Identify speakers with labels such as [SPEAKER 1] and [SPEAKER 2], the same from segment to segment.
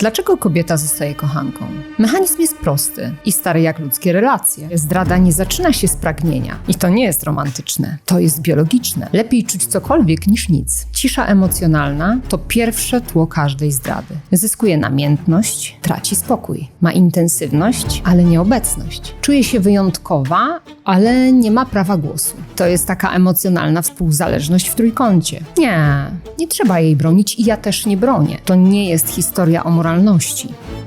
[SPEAKER 1] Dlaczego kobieta zostaje kochanką? Mechanizm jest prosty i stary jak ludzkie relacje. Zdrada nie zaczyna się z pragnienia. I to nie jest romantyczne, to jest biologiczne. Lepiej czuć cokolwiek niż nic. Cisza emocjonalna to pierwsze tło każdej zdrady. Zyskuje namiętność, traci spokój. Ma intensywność, ale nie obecność. Czuje się wyjątkowa, ale nie ma prawa głosu. To jest taka emocjonalna współzależność w trójkącie. Nie, nie trzeba jej bronić i ja też nie bronię. To nie jest historia o moralności.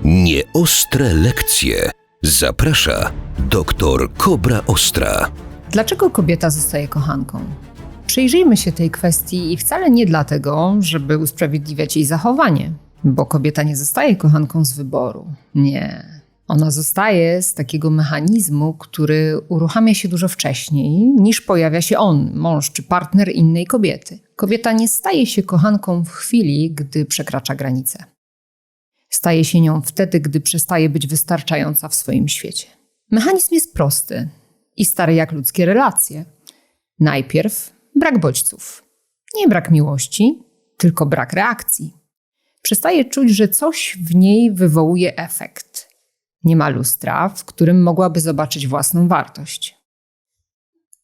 [SPEAKER 2] Nieostre lekcje. Zaprasza doktor Kobra Ostra.
[SPEAKER 1] Dlaczego kobieta zostaje kochanką? Przyjrzyjmy się tej kwestii i wcale nie dlatego, żeby usprawiedliwiać jej zachowanie, bo kobieta nie zostaje kochanką z wyboru. Nie. Ona zostaje z takiego mechanizmu, który uruchamia się dużo wcześniej niż pojawia się on, mąż czy partner innej kobiety. Kobieta nie staje się kochanką w chwili, gdy przekracza granicę. Staje się nią wtedy, gdy przestaje być wystarczająca w swoim świecie. Mechanizm jest prosty i stary jak ludzkie relacje. Najpierw brak bodźców. Nie brak miłości, tylko brak reakcji. Przestaje czuć, że coś w niej wywołuje efekt. Nie ma lustra, w którym mogłaby zobaczyć własną wartość.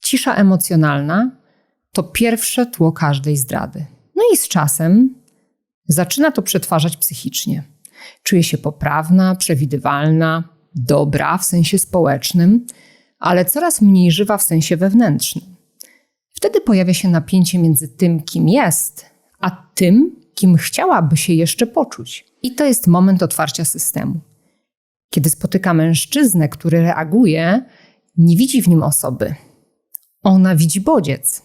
[SPEAKER 1] Cisza emocjonalna to pierwsze tło każdej zdrady. No i z czasem zaczyna to przetwarzać psychicznie. Czuje się poprawna, przewidywalna, dobra w sensie społecznym, ale coraz mniej żywa w sensie wewnętrznym. Wtedy pojawia się napięcie między tym, kim jest, a tym, kim chciałaby się jeszcze poczuć. I to jest moment otwarcia systemu. Kiedy spotyka mężczyznę, który reaguje, nie widzi w nim osoby. Ona widzi bodziec.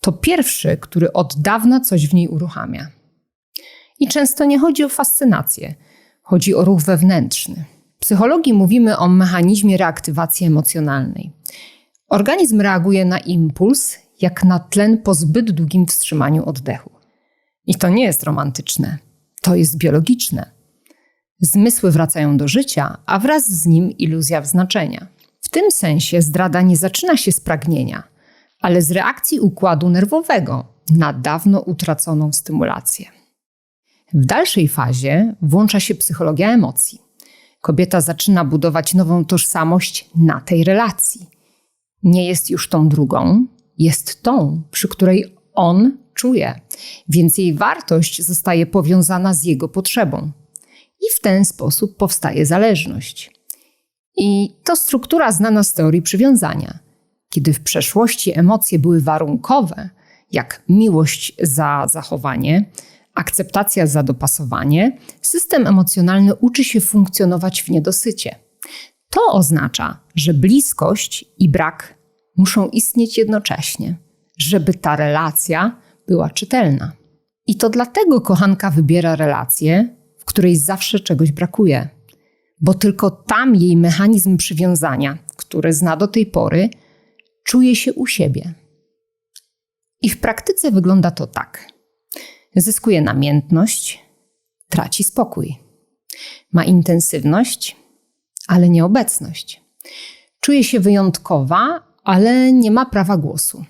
[SPEAKER 1] To pierwszy, który od dawna coś w niej uruchamia. I często nie chodzi o fascynację, chodzi o ruch wewnętrzny. W psychologii mówimy o mechanizmie reaktywacji emocjonalnej. Organizm reaguje na impuls, jak na tlen po zbyt długim wstrzymaniu oddechu. I to nie jest romantyczne, to jest biologiczne. Zmysły wracają do życia, a wraz z nim iluzja wznaczenia. W tym sensie zdrada nie zaczyna się z pragnienia, ale z reakcji układu nerwowego na dawno utraconą stymulację. W dalszej fazie włącza się psychologia emocji. Kobieta zaczyna budować nową tożsamość na tej relacji. Nie jest już tą drugą, jest tą, przy której on czuje, więc jej wartość zostaje powiązana z jego potrzebą. I w ten sposób powstaje zależność. I to struktura znana z teorii przywiązania. Kiedy w przeszłości emocje były warunkowe, jak miłość za zachowanie, akceptacja za dopasowanie, system emocjonalny uczy się funkcjonować w niedosycie. To oznacza, że bliskość i brak muszą istnieć jednocześnie, żeby ta relacja była czytelna. I to dlatego kochanka wybiera relację, w której zawsze czegoś brakuje, bo tylko tam jej mechanizm przywiązania, który zna do tej pory, czuje się u siebie. I w praktyce wygląda to tak. Zyskuje namiętność, traci spokój. Ma intensywność, ale nie obecność. Czuje się wyjątkowa, ale nie ma prawa głosu.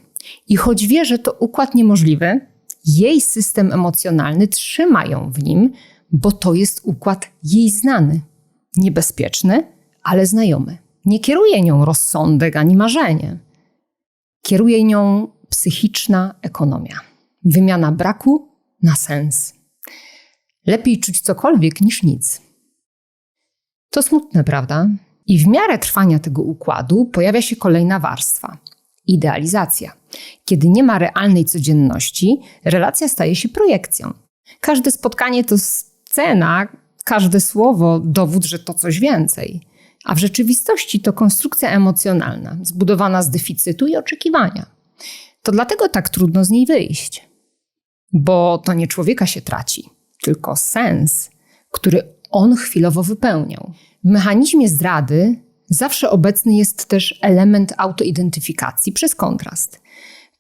[SPEAKER 1] I choć wie, że to układ niemożliwy, jej system emocjonalny trzyma ją w nim, bo to jest układ jej znany. Niebezpieczny, ale znajomy. Nie kieruje nią rozsądek ani marzenie. Kieruje nią psychiczna ekonomia. Wymiana braku na sens. Lepiej czuć cokolwiek niż nic. To smutne, prawda? I w miarę trwania tego układu pojawia się kolejna warstwa idealizacja. Kiedy nie ma realnej codzienności, relacja staje się projekcją. Każde spotkanie to scena, każde słowo dowód, że to coś więcej. A w rzeczywistości to konstrukcja emocjonalna, zbudowana z deficytu i oczekiwania. To dlatego tak trudno z niej wyjść. Bo to nie człowieka się traci, tylko sens, który on chwilowo wypełniał. W mechanizmie zdrady zawsze obecny jest też element autoidentyfikacji przez kontrast.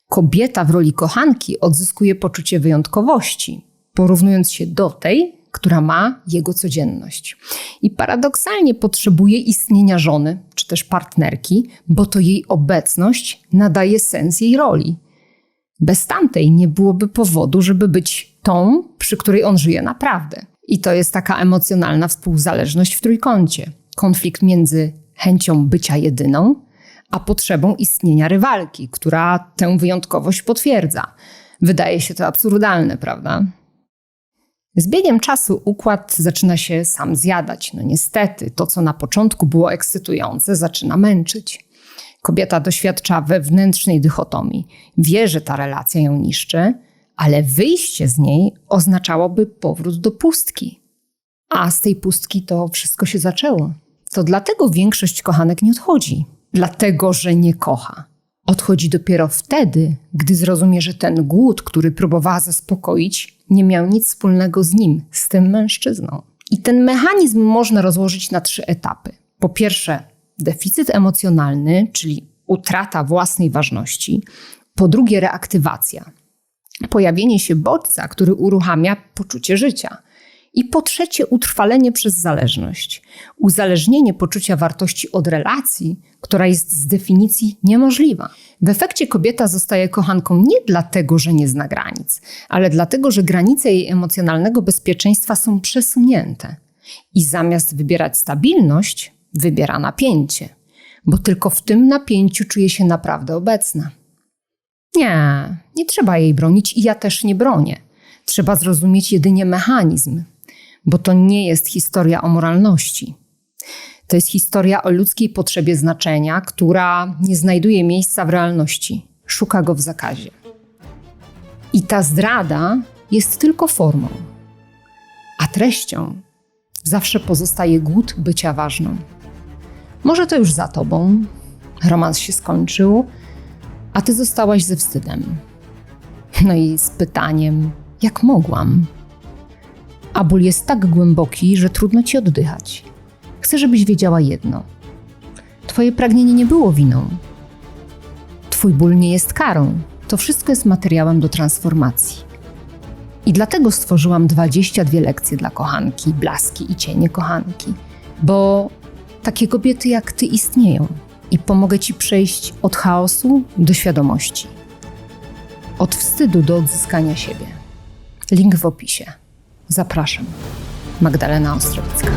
[SPEAKER 1] Kobieta w roli kochanki odzyskuje poczucie wyjątkowości, porównując się do tej, która ma jego codzienność. I paradoksalnie potrzebuje istnienia żony czy też partnerki, bo to jej obecność nadaje sens jej roli. Bez tamtej nie byłoby powodu, żeby być tą, przy której on żyje naprawdę. I to jest taka emocjonalna współzależność w trójkącie. Konflikt między chęcią bycia jedyną, a potrzebą istnienia rywalki, która tę wyjątkowość potwierdza. Wydaje się to absurdalne, prawda? Z biegiem czasu układ zaczyna się sam zjadać. No niestety, to co na początku było ekscytujące, zaczyna męczyć. Kobieta doświadcza wewnętrznej dychotomii. Wie, że ta relacja ją niszczy, ale wyjście z niej oznaczałoby powrót do pustki. A z tej pustki to wszystko się zaczęło. To dlatego większość kochanek nie odchodzi. Dlatego, że nie kocha. Odchodzi dopiero wtedy, gdy zrozumie, że ten głód, który próbowała zaspokoić, nie miał nic wspólnego z nim, z tym mężczyzną. I ten mechanizm można rozłożyć na trzy etapy. Po pierwsze, deficyt emocjonalny, czyli utrata własnej ważności. Po drugie, reaktywacja, pojawienie się bodźca, który uruchamia poczucie życia. I po trzecie, utrwalenie przez zależność. Uzależnienie poczucia wartości od relacji, która jest z definicji niemożliwa. W efekcie kobieta zostaje kochanką nie dlatego, że nie zna granic, ale dlatego, że granice jej emocjonalnego bezpieczeństwa są przesunięte. I zamiast wybierać stabilność, wybiera napięcie, bo tylko w tym napięciu czuje się naprawdę obecna. Nie, nie trzeba jej bronić i ja też nie bronię. Trzeba zrozumieć jedynie mechanizm, bo to nie jest historia o moralności. To jest historia o ludzkiej potrzebie znaczenia, która nie znajduje miejsca w realności, szuka go w zakazie. I ta zdrada jest tylko formą, a treścią zawsze pozostaje głód bycia ważną. Może to już za tobą, romans się skończył, a ty zostałaś ze wstydem. No i z pytaniem, jak mogłam? A ból jest tak głęboki, że trudno ci oddychać. Chcę, żebyś wiedziała jedno. Twoje pragnienie nie było winą. Twój ból nie jest karą. To wszystko jest materiałem do transformacji. I dlatego stworzyłam 22 lekcje dla kochanki, blaski i cienie kochanki. Bo takie kobiety jak ty istnieją i pomogę ci przejść od chaosu do świadomości. Od wstydu do odzyskania siebie. Link w opisie. Zapraszam. Magdalena Ostrowicka.